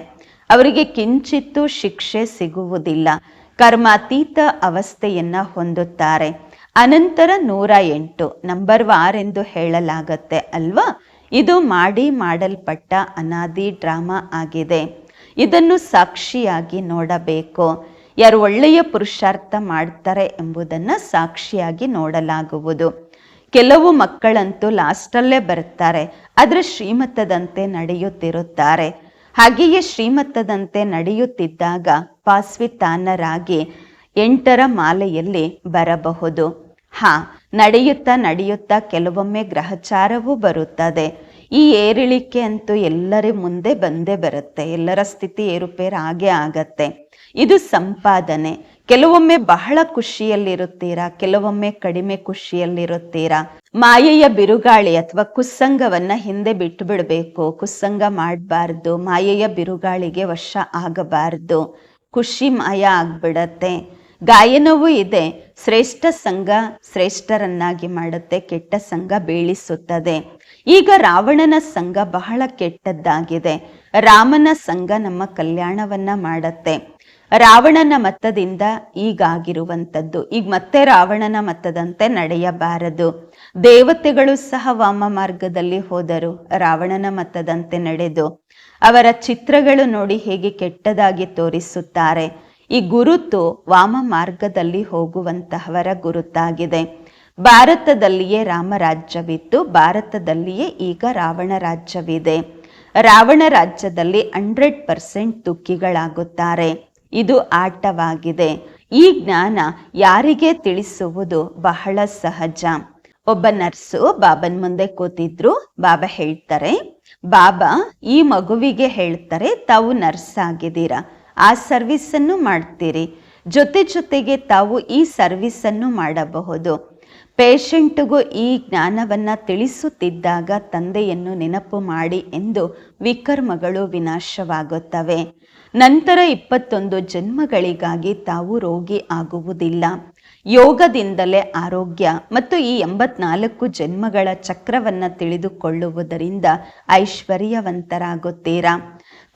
ಅವರಿಗೆ ಕಿಂಚಿತ್ತೂ ಶಿಕ್ಷೆ ಸಿಗುವುದಿಲ್ಲ. ಕರ್ಮಾತೀತ ಅವಸ್ಥೆಯನ್ನ ಹೊಂದುತ್ತಾರೆ. ಅನಂತರ ನೂರ ಎಂಟು, ನಂಬರ್ ವಾರ್ ಎಂದು ಹೇಳಲಾಗತ್ತೆ ಅಲ್ವಾ? ಇದು ಮಾಡಿ ಮಾಡಲ್ಪಟ್ಟ ಅನಾದಿ ಡ್ರಾಮಾ ಆಗಿದೆ. ಇದನ್ನು ಸಾಕ್ಷಿಯಾಗಿ ನೋಡಬೇಕು. ಯಾರು ಒಳ್ಳೆಯ ಪುರುಷಾರ್ಥ ಮಾಡ್ತಾರೆ ಎಂಬುದನ್ನು ಸಾಕ್ಷಿಯಾಗಿ ನೋಡಲಾಗುವುದು. ಕೆಲವು ಮಕ್ಕಳಂತೂ ಲಾಸ್ಟಲ್ಲೇ ಬರ್ತಾರೆ ಆದರೆ ಶ್ರೀಮತದಂತೆ ನಡೆಯುತ್ತಿರುತ್ತಾರೆ. ಹಾಗೆಯೇ ಶ್ರೀಮತದಂತೆ ನಡೆಯುತ್ತಿದ್ದಾಗ ಪಾಸ್ವಿತಾನರಾಗಿ ಎಂಟರ ಮಾಲೆಯಲ್ಲಿ ಬರಬಹುದು. ಹಾ, ನಡೆಯುತ್ತಾ ನಡೆಯುತ್ತಾ ಕೆಲವೊಮ್ಮೆ ಗ್ರಹಚಾರವೂ ಬರುತ್ತದೆ. ಈ ಏರಿಳಿಕೆ ಅಂತೂ ಎಲ್ಲರ ಮುಂದೆ ಬಂದೇ ಬರುತ್ತೆ. ಎಲ್ಲರ ಸ್ಥಿತಿ ಏರುಪೇರು ಆಗೇ ಆಗತ್ತೆ. ಇದು ಸಂಪಾದನೆ. ಕೆಲವೊಮ್ಮೆ ಬಹಳ ಖುಷಿಯಲ್ಲಿರುತ್ತೀರಾ? ಕೆಲವೊಮ್ಮೆ ಕಡಿಮೆ ಖುಷಿಯಲ್ಲಿರುತ್ತೀರಾ? ಮಾಯೆಯ ಬಿರುಗಾಳಿ ಅಥವಾ ಕುಸ್ಸಂಗವನ್ನ ಹಿಂದೆ ಬಿಟ್ಟು ಬಿಡಬೇಕು. ಕುಸ್ಸಂಗ ಮಾಡಬಾರ್ದು. ಮಾಯೆಯ ಬಿರುಗಾಳಿಗೆ ವಶ ಆಗಬಾರ್ದು. ಖುಷಿ ಮಾಯ ಆಗ್ಬಿಡತ್ತೆ. ಗಾಯನವೂ ಇದೆ. ಶ್ರೇಷ್ಠ ಸಂಘ ಶ್ರೇಷ್ಠರನ್ನಾಗಿ ಮಾಡುತ್ತೆ. ಕೆಟ್ಟ ಸಂಘ ಬೀಳಿಸುತ್ತದೆ. ಈಗ ರಾವಣನ ಸಂಘ ಬಹಳ ಕೆಟ್ಟದ್ದಾಗಿದೆ. ರಾಮನ ಸಂಘ ನಮ್ಮ ಕಲ್ಯಾಣವನ್ನ ಮಾಡತ್ತೆ. ರಾವಣನ ಮತದಿಂದ ಈಗಾಗಿರುವಂಥದ್ದು, ಈಗ ಮತ್ತೆ ರಾವಣನ ಮತದಂತೆ ನಡೆಯಬಾರದು. ದೇವತೆಗಳು ಸಹ ವಾಮ ಮಾರ್ಗದಲ್ಲಿ ಹೋದರು, ರಾವಣನ ಮತದಂತೆ ನಡೆದು. ಅವರ ಚಿತ್ರಗಳು ನೋಡಿ ಹೇಗೆ ಕೆಟ್ಟದಾಗಿ ತೋರಿಸುತ್ತಾರೆ. ಈ ಗುರುತು ವಾಮ ಮಾರ್ಗದಲ್ಲಿ ಹೋಗುವಂತಹವರ ಗುರುತಾಗಿದೆ. ಭಾರತದಲ್ಲಿಯೇ ರಾಮರಾಜ್ಯವಿತ್ತು ಭಾರತದಲ್ಲಿಯೇ ಈಗ ರಾವಣ ರಾಜ್ಯವಿದೆ. ರಾವಣ ರಾಜ್ಯದಲ್ಲಿ ಹಂಡ್ರೆಡ್ ಪರ್ಸೆಂಟ್ ತುಕ್ಕಿಗಳಾಗುತ್ತಾರೆ ಇದು ಆಟವಾಗಿದೆ. ಈ ಜ್ಞಾನ ಯಾರಿಗೆ ತಿಳಿಸುವುದು ಬಹಳ ಸಹಜ. ಒಬ್ಬ ನರ್ಸು ಬಾಬನ್ ಮುಂದೆ ಕೂತಿದ್ರು. ಬಾಬಾ ಹೇಳ್ತಾರೆ, ಬಾಬಾ, ಈ ಮಗುವಿಗೆ ಹೇಳ್ತಾರೆ, ತಾವು ನರ್ಸ್ ಆಗಿದ್ದೀರಾ? ಆ ಸರ್ವಿಸನ್ನು ಮಾಡ್ತೀರಿ. ಜೊತೆ ಜೊತೆಗೆ ತಾವು ಈ ಸರ್ವಿಸನ್ನು ಮಾಡಬಹುದು. ಪೇಷಂಟ್ಗೂ ಈ ಜ್ಞಾನವನ್ನು ತಿಳಿಸುತ್ತಿದ್ದಾಗ ತಂದೆಯನ್ನು ನೆನಪು ಮಾಡಿ ಎಂದು ವಿಕರ್ಮಗಳು ವಿನಾಶವಾಗುತ್ತವೆ. ನಂತರ ಇಪ್ಪತ್ತೊಂದು ಜನ್ಮಗಳಿಗಾಗಿ ತಾವು ರೋಗಿ ಆಗುವುದಿಲ್ಲ. ಯೋಗದಿಂದಲೇ ಆರೋಗ್ಯ ಮತ್ತು ಈ ಎಂಬತ್ನಾಲ್ಕು ಜನ್ಮಗಳ ಚಕ್ರವನ್ನ ತಿಳಿದುಕೊಳ್ಳುವುದರಿಂದ ಐಶ್ವರ್ಯವಂತರಾಗುತ್ತೀರಾ?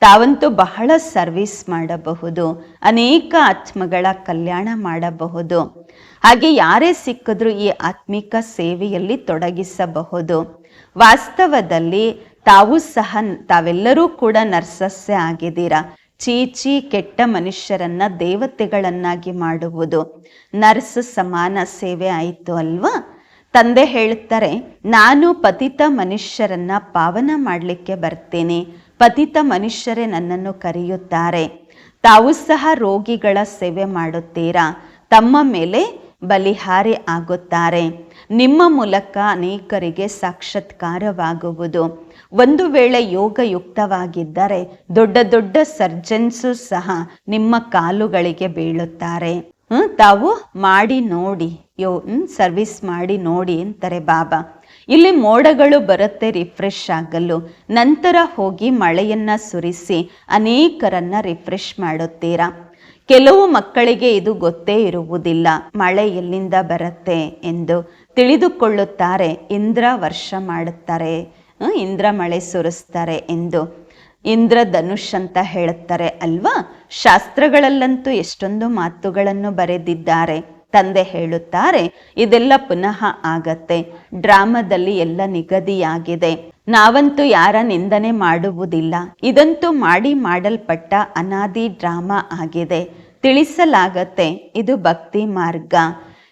ತಾವಂತೂ ಬಹಳ ಸರ್ವಿಸ್ ಮಾಡಬಹುದು. ಅನೇಕ ಆತ್ಮಗಳ ಕಲ್ಯಾಣ ಮಾಡಬಹುದು. ಹಾಗೆ ಯಾರೇ ಸಿಕ್ಕಿದ್ರೂ ಈ ಆತ್ಮಿಕ ಸೇವೆಯಲ್ಲಿ ತೊಡಗಿಸಬಹುದು. ವಾಸ್ತವದಲ್ಲಿ ತಾವು ಸಹ ತಾವೆಲ್ಲರೂ ಕೂಡ ನರ್ಸಸ್ಸೇ ಆಗಿದ್ದೀರಾ? ಚೀಚಿ ಕೆಟ್ಟ ಮನುಷ್ಯರನ್ನ ದೇವತೆಗಳನ್ನಾಗಿ ಮಾಡುವುದು. ನರ್ಸ್ ಸಮಾನ ಸೇವೆ ಆಯಿತು ಅಲ್ವಾ? ತಂದೆ ಹೇಳ್ತಾರೆ ನಾನು ಪತಿತ ಮನುಷ್ಯರನ್ನ ಪಾವನ ಮಾಡಲಿಕ್ಕೆ ಬರ್ತೇನೆ. ಪತಿತ ಮನುಷ್ಯರೇ ನನ್ನನ್ನು ಕರೆಯುತ್ತಾರೆ. ತಾವು ಸಹ ರೋಗಿಗಳ ಸೇವೆ ಮಾಡುತ್ತೀರಾ? ತಮ್ಮ ಮೇಲೆ ಬಲಿಹಾರಿ ಆಗುತ್ತಾರೆ. ನಿಮ್ಮ ಮೂಲಕ ಅನೇಕರಿಗೆ ಸಾಕ್ಷಾತ್ಕಾರವಾಗುವುದು. ಒಂದು ವೇಳೆ ಯೋಗಯುಕ್ತವಾಗಿದ್ದರೆ ದೊಡ್ಡ ದೊಡ್ಡ ಸರ್ಜನ್ಸು ಸಹ ನಿಮ್ಮ ಕಾಲುಗಳಿಗೆ ಬೀಳುತ್ತಾರೆ. ತಾವು ಮಾಡಿ ನೋಡಿ, ಯೋ ಸರ್ವಿಸ್ ಮಾಡಿ ನೋಡಿ ಅಂತಾರೆ ಬಾಬಾ. ಇಲ್ಲಿ ಮೋಡಗಳು ಬರುತ್ತೆ, ರಿಫ್ರೆಶ್ ಆಗಲು. ನಂತರ ಹೋಗಿ ಮಳೆಯನ್ನ ಸುರಿಸಿ ಅನೇಕರನ್ನ ರಿಫ್ರೆಶ್ ಮಾಡುತ್ತೀರಾ? ಕೆಲವು ಮಕ್ಕಳಿಗೆ ಇದು ಗೊತ್ತೇ ಇರುವುದಿಲ್ಲ. ಮಳೆ ಎಲ್ಲಿಂದ ಬರುತ್ತೆ ಎಂದು ತಿಳಿದುಕೊಳ್ಳುತ್ತಾರೆ. ಇಂದ್ರ ವರ್ಷ ಮಾಡುತ್ತಾರೆ. ಇಂದ್ರ ಮಳೆ ಸುರಿಸ್ತಾರೆ ಎಂದು ಇಂದ್ರ ಧನುಷ್ ಅಂತ ಹೇಳುತ್ತಾರೆ ಅಲ್ವಾ? ಶಾಸ್ತ್ರಗಳಲ್ಲಂತೂ ಎಷ್ಟೊಂದು ಮಾತುಗಳನ್ನು ಬರೆದಿದ್ದಾರೆ. ತಂದೆ ಹೇಳುತ್ತಾರೆ, ಇದೆಲ್ಲ ಪುನಃ ಆಗತ್ತೆ. ಡ್ರಾಮಾದಲ್ಲಿ ಎಲ್ಲ ನಿಗದಿಯಾಗಿದೆ. ನಾವಂತೂ ಯಾರ ನಿಂದನೆ ಮಾಡುವುದಿಲ್ಲ. ಇದಂತೂ ಮಾಡಿ ಮಾಡಲ್ಪಟ್ಟ ಅನಾದಿ ಡ್ರಾಮಾ ಆಗಿದೆ. ತಿಳಿಸಲಾಗತ್ತೆ. ಇದು ಭಕ್ತಿ ಮಾರ್ಗ.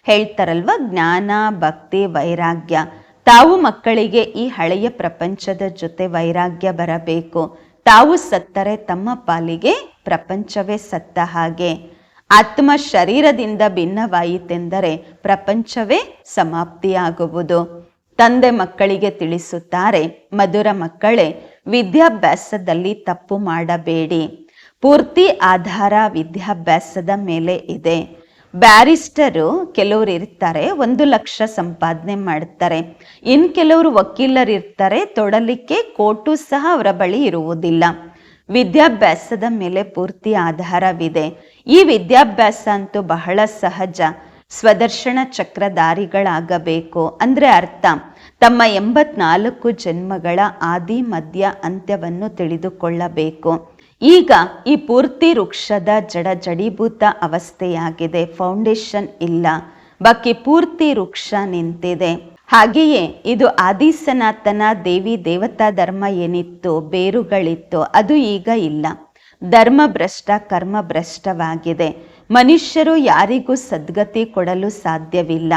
ಹೇಳ್ತಾರಲ್ವ, ಜ್ಞಾನ, ಭಕ್ತಿ, ವೈರಾಗ್ಯ. ತಾವು ಮಕ್ಕಳಿಗೆ ಈ ಹಳೆಯ ಪ್ರಪಂಚದ ಜೊತೆ ವೈರಾಗ್ಯ ಬರಬೇಕು. ತಾವು ಸತ್ತರೆ ತಮ್ಮ ಪಾಲಿಗೆ ಪ್ರಪಂಚವೇ ಸತ್ತ ಹಾಗೆ. ಆತ್ಮ ಶರೀರದಿಂದ ಭಿನ್ನವಾಯಿತೆಂದರೆ ಪ್ರಪಂಚವೇ ಸಮಾಪ್ತಿಯಾಗುವುದು. ತಂದೆ ಮಕ್ಕಳಿಗೆ ತಿಳಿಸುತ್ತಾರೆ, ಮಧುರ ಮಕ್ಕಳೇ, ವಿದ್ಯಾಭ್ಯಾಸದಲ್ಲಿ ತಪ್ಪು ಮಾಡಬೇಡಿ. ಪೂರ್ತಿ ಆಧಾರ ವಿದ್ಯಾಭ್ಯಾಸದ ಮೇಲೆ ಇದೆ. ಬ್ಯಾರಿಸ್ಟರು ಕೆಲವರು ಇರ್ತಾರೆ, ಒಂದು ಲಕ್ಷ ಸಂಪಾದನೆ ಮಾಡ್ತಾರೆ. ಇನ್ ಕೆಲವರು ವಕೀಲರು ಇರ್ತಾರೆ, ತೊಡಲಿಕ್ಕೆ ಕೋಟು ಸಹ ಅವರ ಬಳಿ ಇರುವುದಿಲ್ಲ. ವಿದ್ಯಾಭ್ಯಾಸದ ಮೇಲೆ ಪೂರ್ತಿ ಆಧಾರವಿದೆ. ಈ ವಿದ್ಯಾಭ್ಯಾಸ ಅಂತೂ ಬಹಳ ಸಹಜ. ಸ್ವದರ್ಶನ ಚಕ್ರಧಾರಿಗಳಾಗಬೇಕು ಅಂದ್ರೆ ಅರ್ಥ. ತಮ್ಮ ಎಂಬತ್ನಾಲ್ಕು ಜನ್ಮಗಳ ಆದಿ ಮಧ್ಯ ಅಂತ್ಯವನ್ನು ತಿಳಿದುಕೊಳ್ಳಬೇಕು. ಈಗ ಈ ಪೂರ್ತಿ ವೃಕ್ಷದ ಜಡ ಜಡೀಭೂತ ಅವಸ್ಥೆಯಾಗಿದೆ. ಫೌಂಡೇಶನ್ ಇಲ್ಲ. ಬಾಕಿ ಪೂರ್ತಿ ವೃಕ್ಷ ನಿಂತಿದೆ. ಹಾಗೆಯೇ ಇದು ಆದಿ ಸನಾತನ ದೇವಿ ದೇವತಾ ಧರ್ಮ ಏನಿತ್ತು, ಬೇರುಗಳಿತ್ತು, ಅದು ಈಗ ಇಲ್ಲ. ಧರ್ಮ ಭ್ರಷ್ಟ ಕರ್ಮ ಭ್ರಷ್ಟವಾಗಿದೆ ಮನುಷ್ಯರು ಯಾರಿಗೂ ಸದ್ಗತಿ ಕೊಡಲು ಸಾಧ್ಯವಿಲ್ಲ.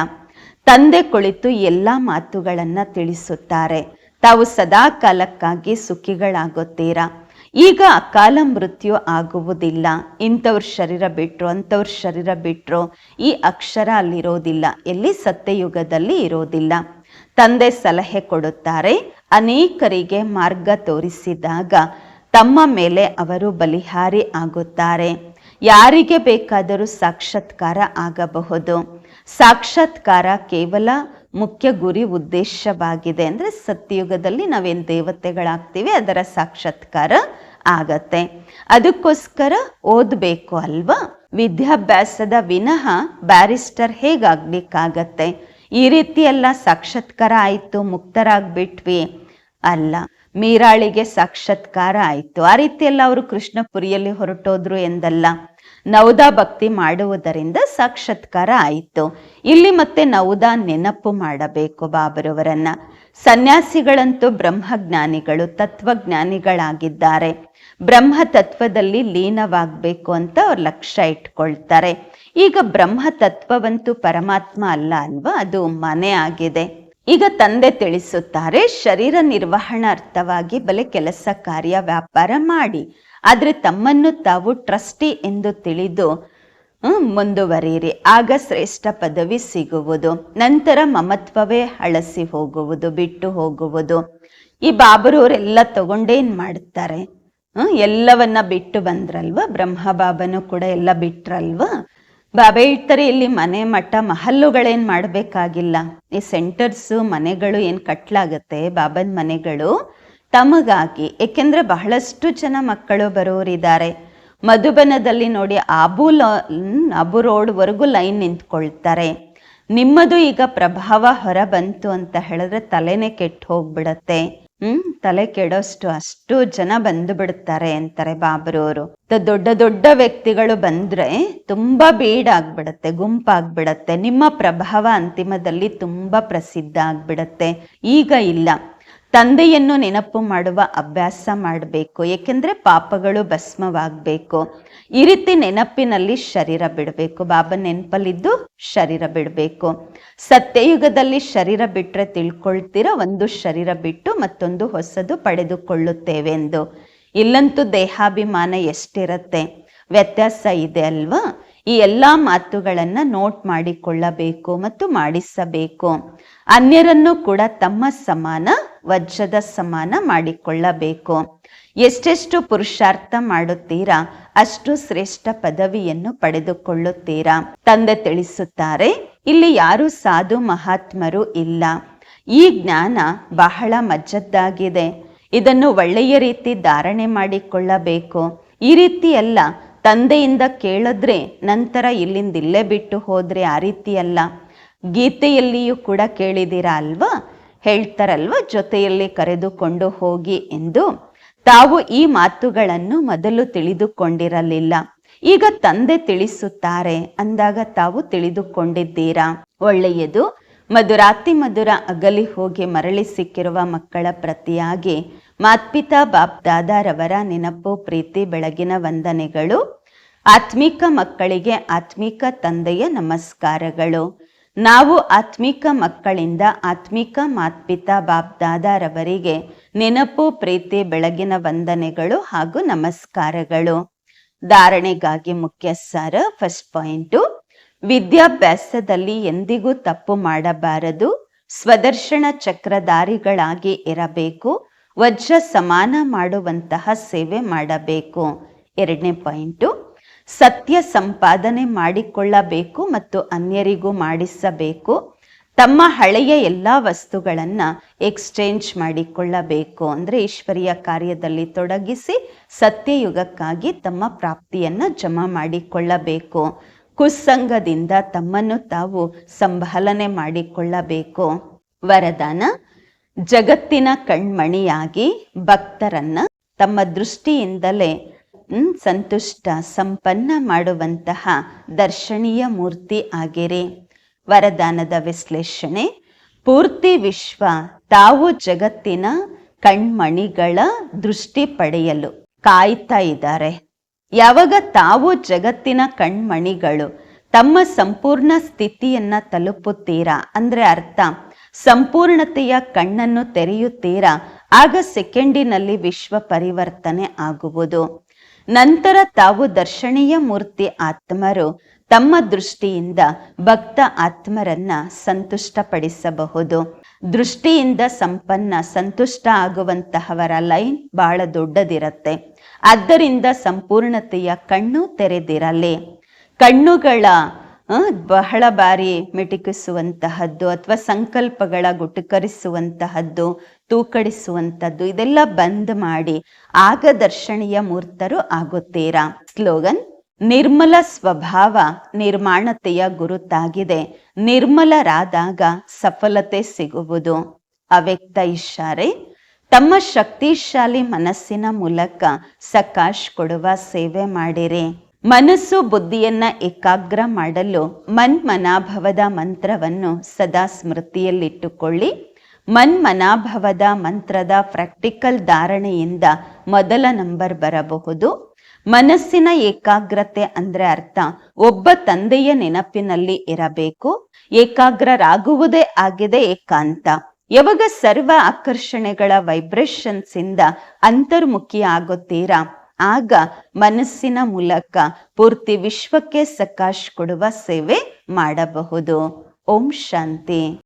ತಂದೆ ಕುಳಿತು ಎಲ್ಲ ಮಾತುಗಳನ್ನು ತಿಳಿಸುತ್ತಾರೆ. ತಾವು ಸದಾ ಕಾಲಕ್ಕಾಗಿ ಸುಖಿಗಳಾಗುತ್ತೀರಾ? ಈಗ ಅಕಾಲ ಮೃತ್ಯು ಆಗುವುದಿಲ್ಲ. ಇಂಥವ್ರ ಶರೀರ ಬಿಟ್ಟರು ಅಂಥವ್ರ ಶರೀರ ಬಿಟ್ಟರು ಈ ಅಕ್ಷರ ಅಲ್ಲಿರೋದಿಲ್ಲ. ಎಲ್ಲಿ ಸತ್ಯಯುಗದಲ್ಲಿ ಇರೋದಿಲ್ಲ. ತಂದೆ ಸಲಹೆ ಕೊಡುತ್ತಾರೆ, ಅನೇಕರಿಗೆ ಮಾರ್ಗ ತೋರಿಸಿದಾಗ ತಮ್ಮ ಮೇಲೆ ಅವರು ಬಲಿಹಾರಿ ಆಗುತ್ತಾರೆ. ಯಾರಿಗೆ ಬೇಕಾದರೂ ಸಾಕ್ಷಾತ್ಕಾರ ಆಗಬಹುದು. ಸಾಕ್ಷಾತ್ಕಾರ ಕೇವಲ ಮುಖ್ಯ ಗುರಿ ಉದ್ದೇಶವಾಗಿದೆ ಅಂದರೆ ಸತ್ಯಯುಗದಲ್ಲಿ ನಾವೇನು ದೇವತೆಗಳಾಗ್ತೀವಿ, ಅದರ ಸಾಕ್ಷಾತ್ಕಾರ ಆಗತ್ತೆ. ಅದಕ್ಕೋಸ್ಕರ ಓದಬೇಕು ಅಲ್ವಾ? ವಿದ್ಯಾಭ್ಯಾಸದ ವಿನಃ ಬ್ಯಾರಿಸ್ಟರ್ ಹೇಗಾಗ್ಲಿಕ್ಕಾಗತ್ತೆ ಈ ರೀತಿ ಎಲ್ಲ ಸಾಕ್ಷಾತ್ಕಾರ ಆಯಿತು, ಮುಕ್ತರಾಗ್ಬಿಟ್ವಿ. ಅಲ್ಲ, ಮೀರಾಳಿಗೆ ಸಾಕ್ಷಾತ್ಕಾರ ಆಯಿತು. ಆ ರೀತಿಯೆಲ್ಲ ಅವರು ಕೃಷ್ಣಪುರಿಯಲ್ಲಿ ಹೊರಟೋದ್ರು ಎಂದಲ್ಲ. ನವದಾ ಭಕ್ತಿ ಮಾಡುವುದರಿಂದ ಸಾಕ್ಷಾತ್ಕಾರ ಆಯಿತು. ಇಲ್ಲಿ ಮತ್ತೆ ನವದಾ ನೆನಪು ಮಾಡಬೇಕು ಬಾಬರವರನ್ನ. ಸನ್ಯಾಸಿಗಳಂತೂ ಬ್ರಹ್ಮಜ್ಞಾನಿಗಳು, ತತ್ವಜ್ಞಾನಿಗಳಾಗಿದ್ದಾರೆ. ಬ್ರಹ್ಮ ತತ್ವದಲ್ಲಿ ಲೀನವಾಗಬೇಕು ಅಂತ ಅವ್ರು ಲಕ್ಷ್ಯ ಇಟ್ಕೊಳ್ತಾರೆ. ಈಗ ಬ್ರಹ್ಮ ತತ್ವವಂತೂ ಪರಮಾತ್ಮ ಅಲ್ಲ ಅಲ್ವಾ? ಅದು ಮನೆ ಆಗಿದೆ. ಈಗ ತಂದೆ ತಿಳಿಸುತ್ತಾರೆ, ಶರೀರ ನಿರ್ವಹಣಾರ್ಥವಾಗಿ ಬಲೆ ಕೆಲಸ ಕಾರ್ಯ ವ್ಯಾಪಾರ ಮಾಡಿ. ಆದರೆ ತಮ್ಮನ್ನು ತಾವು ಟ್ರಸ್ಟಿ ಎಂದು ತಿಳಿದು ಮುಂದುವರಿಯಿರಿ. ಆಗ ಶ್ರೇಷ್ಠ ಪದವಿ ಸಿಗುವುದು. ನಂತರ ಮಮತ್ವವೇ ಅಳಸಿ ಹೋಗುವುದು ಬಿಟ್ಟು ಹೋಗುವುದು. ಈ ಬಾಬರವರೆಲ್ಲ ತಗೊಂಡೇನ್ ಮಾಡ್ತಾರೆ? ಹ್ಮ್, ಎಲ್ಲವನ್ನ ಬಿಟ್ಟು ಬಂದ್ರಲ್ವ? ಬ್ರಹ್ಮ ಬಾಬನು ಕೂಡ ಎಲ್ಲ ಬಿಟ್ರಲ್ವ? ಬಾಬಾ ಇಡ್ತಾರೆ ಇಲ್ಲಿ ಮನೆ ಮಠ ಮಹಲ್ಲುಗಳೇನ್ ಮಾಡ್ಬೇಕಾಗಿಲ್ಲ. ಈ ಸೆಂಟರ್ಸು ಮನೆಗಳು ಏನ್ ಕಟ್ಲಾಗತ್ತೆ? ಬಾಬನ್ ಮನೆಗಳು? ತಮಗಾಗಿ, ಏಕೆಂದರೆ ಬಹಳಷ್ಟು ಜನ ಮಕ್ಕಳು ಬರೋರಿದ್ದಾರೆ. ಮಧುಬನದಲ್ಲಿ ನೋಡಿ ಅಬು ಲ- ಅಬು ರೋಡ್ವರೆಗೂ ಲೈನ್ ನಿಂತ್ಕೊಳ್ತಾರೆ. ನಿಮ್ಮದು ಈಗ ಪ್ರಭಾವ ಹೊರ ಬಂತು ಅಂತ ಹೇಳಿದ್ರೆ ತಲೆನೇ ಕೆಟ್ಟು ಹೋಗ್ಬಿಡತ್ತೆ. ಹ್ಮ್, ತಲೆ ಕೆಡೋಷ್ಟು ಅಷ್ಟು ಜನ ಬಂದು ಬಿಡ್ತಾರೆ ಅಂತಾರೆ ಬಾಬರವರು ದೊಡ್ಡ ದೊಡ್ಡ ವ್ಯಕ್ತಿಗಳು ಬಂದ್ರೆ ತುಂಬಾ ಬೀಡಾಗ್ಬಿಡತ್ತೆ ಗುಂಪಾಗ್ಬಿಡತ್ತೆ. ನಿಮ್ಮ ಪ್ರಭಾವ ಅಂತಿಮದಲ್ಲಿ ತುಂಬಾ ಪ್ರಸಿದ್ಧ ಆಗ್ಬಿಡತ್ತೆ. ಈಗ ಇಲ್ಲ. ತಂದೆಯನ್ನು ನೆನಪು ಮಾಡುವ ಅಭ್ಯಾಸ ಮಾಡಬೇಕು. ಏಕೆಂದರೆ ಪಾಪಗಳು ಭಸ್ಮವಾಗಬೇಕು. ಈ ರೀತಿ ನೆನಪಿನಲ್ಲಿ ಶರೀರ ಬಿಡಬೇಕು. ಬಾಬಾ ನೆನಪಲ್ಲಿದ್ದು ಶರೀರ ಬಿಡಬೇಕು. ಸತ್ಯಯುಗದಲ್ಲಿ ಶರೀರ ಬಿಟ್ಟರೆ ತಿಳ್ಕೊಳ್ತೀರ? ಒಂದು ಶರೀರ ಬಿಟ್ಟು ಮತ್ತೊಂದು ಹೊಸದು ಪಡೆದುಕೊಳ್ಳುತ್ತೇವೆ ಎಂದು. ಇಲ್ಲಂತೂ ದೇಹಾಭಿಮಾನ ಎಷ್ಟಿರತ್ತೆ? ವ್ಯತ್ಯಾಸ ಇದೆ ಅಲ್ವಾ? ಈ ಎಲ್ಲ ಮಾತುಗಳನ್ನು ನೋಟ್ ಮಾಡಿಕೊಳ್ಳಬೇಕು ಮತ್ತು ಮಾಡಿಸಬೇಕು. ಅನ್ಯರನ್ನು ಕೂಡ ತಮ್ಮ ಸಮಾನ ವಜ್ರದ ಸಮಾನ ಮಾಡಿಕೊಳ್ಳಬೇಕು. ಎಷ್ಟೆಷ್ಟು ಪುರುಷಾರ್ಥ ಮಾಡುತ್ತೀರಾ, ಅಷ್ಟು ಶ್ರೇಷ್ಠ ಪದವಿಯನ್ನು ಪಡೆದುಕೊಳ್ಳುತ್ತೀರಾ? ತಂದೆ ತಿಳಿಸುತ್ತಾರೆ, ಇಲ್ಲಿ ಯಾರು ಸಾಧು ಮಹಾತ್ಮರು ಇಲ್ಲ. ಈ ಜ್ಞಾನ ಬಹಳ ಮಜ್ಜದ್ದಾಗಿದೆ. ಇದನ್ನು ಒಳ್ಳೆಯ ರೀತಿ ಧಾರಣೆ ಮಾಡಿಕೊಳ್ಳಬೇಕು. ಈ ರೀತಿ ಅಲ್ಲ, ತಂದೆಯಿಂದ ಕೇಳಿದ್ರೆ ನಂತರ ಇಲ್ಲಿಂದ ಇಲ್ಲೇ ಬಿಟ್ಟು ಹೋದ್ರೆ ಆ ರೀತಿ ಅಲ್ಲ. ಗೀತೆಯಲ್ಲಿಯೂ ಕೂಡ ಕೇಳಿದಿರಾ ಅಲ್ವಾ? ಹೇಳ್ತಾರಲ್ವಾ, ಜೊತೆಯಲ್ಲಿ ಕರೆದುಕೊಂಡು ಹೋಗಿ ಎಂದು. ತಾವು ಈ ಮಾತುಗಳನ್ನು ಮೊದಲು ತಿಳಿದುಕೊಂಡಿರಲಿಲ್ಲ. ಈಗ ತಂದೆ ತಿಳಿಸುತ್ತಾರೆ, ಅಂದಾಗ ತಾವು ತಿಳಿದುಕೊಂಡಿದ್ದೀರಾ? ಒಳ್ಳೆಯದು. ಮಧುರಾತಿ ಮಧುರ ಅಗಲಿ ಹೋಗಿ ಮರಳಿ ಸಿಕ್ಕಿರುವ ಮಕ್ಕಳ ಪ್ರತಿಯಾಗಿ ಮಾತ್ಪಿತಾ ಬಾಪ್ ದಾದಾರವರ ನೆನಪು, ಪ್ರೀತಿ, ಬೆಳಗಿನ ವಂದನೆಗಳು. ಆತ್ಮಿಕ ಮಕ್ಕಳಿಗೆ ಆತ್ಮಿಕ ತಂದೆಯ ನಮಸ್ಕಾರಗಳು. ನಾವು ಆತ್ಮಿಕ ಮಕ್ಕಳಿಂದ ಆತ್ಮಿಕ ಮಾತ್ಪಿತಾ ಬಾಪ್ ದಾದಾರವರಿಗೆ ನೆನಪು, ಪ್ರೀತಿ, ಬೆಳಗಿನ ವಂದನೆಗಳು ಹಾಗೂ ನಮಸ್ಕಾರಗಳು. ಧಾರಣೆಗಾಗಿ ಮುಖ್ಯ ಸಾರ ಫಸ್ಟ್ ಪಾಯಿಂಟು. ವಿದ್ಯಾಭ್ಯಾಸದಲ್ಲಿ ಎಂದಿಗೂ ತಪ್ಪು ಮಾಡಬಾರದು. ಸ್ವದರ್ಶನ ಚಕ್ರಧಾರಿಗಳಾಗಿ ಇರಬೇಕು. ವಜ್ರ ಸಮಾನ ಮಾಡುವಂತಹ ಸೇವೆ ಮಾಡಬೇಕು. ಎರಡನೇ ಪಾಯಿಂಟು. ಸತ್ಯ ಸಂಪಾದನೆ ಮಾಡಿಕೊಳ್ಳಬೇಕು ಮತ್ತು ಅನ್ಯರಿಗೂ ಮಾಡಿಸಬೇಕು. ತಮ್ಮ ಹಳೆಯ ಎಲ್ಲ ವಸ್ತುಗಳನ್ನ ಎಕ್ಸ್ಚೇಂಜ್ ಮಾಡಿಕೊಳ್ಳಬೇಕು. ಅಂದ್ರೆ ಈಶ್ವರಿಯ ಕಾರ್ಯದಲ್ಲಿ ತೊಡಗಿಸಿ ಸತ್ಯಯುಗಕ್ಕಾಗಿ ತಮ್ಮ ಪ್ರಾಪ್ತಿಯನ್ನ ಜಮಾ ಮಾಡಿಕೊಳ್ಳಬೇಕು. ಕುಸ್ಸಂಗದಿಂದ ತಮ್ಮನ್ನು ತಾವು ಸಂಭಾಲನೆ ಮಾಡಿಕೊಳ್ಳಬೇಕು. ವರದಾನ, ಜಗತ್ತಿನ ಕಣ್ಮಣಿಯಾಗಿ ಭಕ್ತರನ್ನ ತಮ್ಮ ದೃಷ್ಟಿಯಿಂದಲೇ ಸಂತುಷ್ಟ, ಸಂಪನ್ನ ಮಾಡುವಂತಹ ದರ್ಶನೀಯ ಮೂರ್ತಿ ಆಗಿರಿ. ವರದಾನದ ವಿಶ್ಲೇಷಣೆ, ಪೂರ್ತಿ ವಿಶ್ವ, ತಾವು ಜಗತ್ತಿನ ಕಣ್ಮಣಿಗಳ ದೃಷ್ಟಿ ಪಡೆಯಲು. ಕಾಯ್ತಾ ಇದ್ದಾರೆ. ಯಾವಾಗ ತಾವು ಜಗತ್ತಿನ ಕಣ್ಮಣಿಗಳು ತಮ್ಮ ಸಂಪೂರ್ಣ ಸ್ಥಿತಿಯನ್ನ ತಲುಪುತ್ತೀರಾ? ಅಂದ್ರೆ ಅರ್ಥ, ಸಂಪೂರ್ಣತೆಯ ಕಣ್ಣನ್ನು ತೆರೆಯುತ್ತೀರಾ? ಆಗ ಸೆಕೆಂಡಿನಲ್ಲಿ ವಿಶ್ವ ಪರಿವರ್ತನೆ ಆಗುವುದು. ನಂತರ ತಾವು ದರ್ಶನೀಯ ಮೂರ್ತಿ ಆತ್ಮರು. ತಮ್ಮ ದೃಷ್ಟಿಯಿಂದ ಭಕ್ತ ಆತ್ಮರನ್ನ ಸಂತುಷ್ಟಪಡಿಸಬಹುದು. ದೃಷ್ಟಿಯಿಂದ ಸಂಪನ್ನ, ಸಂತುಷ್ಟ ಆಗುವಂತಹವರ ಲೈನ್ ಬಹಳ ದೊಡ್ಡದಿರತ್ತೆ. ಆದ್ದರಿಂದ ಸಂಪೂರ್ಣತೆಯ ಕಣ್ಣು ತೆರೆದಿರಲಿ. ಕಣ್ಣುಗಳ ಬಹಳ ಬಾರಿ ಮಿಟುಕಿಸುವಂತಹದ್ದು ಅಥವಾ ಸಂಕಲ್ಪಗಳ ಗುಟುಕರಿಸುವಂತಹದ್ದು ತೂಕಡಿಸುವಂಥದ್ದು ಇದೆಲ್ಲ ಬಂದ್ ಮಾಡಿ ಆಗ ದರ್ಶನೀಯ ಮೂರ್ತರು ಆಗುತ್ತೀರಾ? ಸ್ಲೋಗನ್, ನಿರ್ಮಲ ಸ್ವಭಾವ ನಿರ್ಮಾಣತೆಯ ಗುರುತಾಗಿದೆ. ನಿರ್ಮಲರಾದಾಗ ಸಫಲತೆ ಸಿಗುವುದು. ಅವ್ಯಕ್ತ ಇಶಾರೆ, ತಮ್ಮ ಶಕ್ತಿಶಾಲಿ ಮನಸ್ಸಿನ ಮೂಲಕ ಸಕಾಶ್ ಕೊಡುವ ಸೇವೆ ಮಾಡಿರಿ. ಮನಸ್ಸು ಬುದ್ಧಿಯನ್ನ ಏಕಾಗ್ರ ಮಾಡಲು ಮನ್ಮನಾಭವದ ಮಂತ್ರವನ್ನು ಸದಾ ಸ್ಮೃತಿಯಲ್ಲಿಟ್ಟುಕೊಳ್ಳಿ. ಮನ್ಮನಾಭವದ ಮಂತ್ರದ ಪ್ರಾಕ್ಟಿಕಲ್ ಧಾರಣೆಯಿಂದ ಮೊದಲ ನಂಬರ್ ಬರಬಹುದು. ಮನಸ್ಸಿನ ಏಕಾಗ್ರತೆ ಅಂದ್ರೆ ಅರ್ಥ ಒಬ್ಬ ತಂದೆಯ ನೆನಪಿನಲ್ಲಿ ಇರಬೇಕು. ಏಕಾಗ್ರರಾಗುವುದೇ ಆಗಿದೆ ಏಕಾಂತ. ಯಾವಾಗ ಸರ್ವ ಆಕರ್ಷಣೆಗಳ ವೈಬ್ರೇಷನ್ಸ್ ಇಂದ ಅಂತರ್ಮುಖಿ ಆಗುತ್ತೀರಾ ಆಗ ಮನಸ್ಸಿನ ಮೂಲಕ ಪೂರ್ತಿ ವಿಶ್ವಕ್ಕೆ ಸಕಾಶ್ ಕೊಡುವ ಸೇವೆ ಮಾಡಬಹುದು. ಓಂ ಶಾಂತಿ.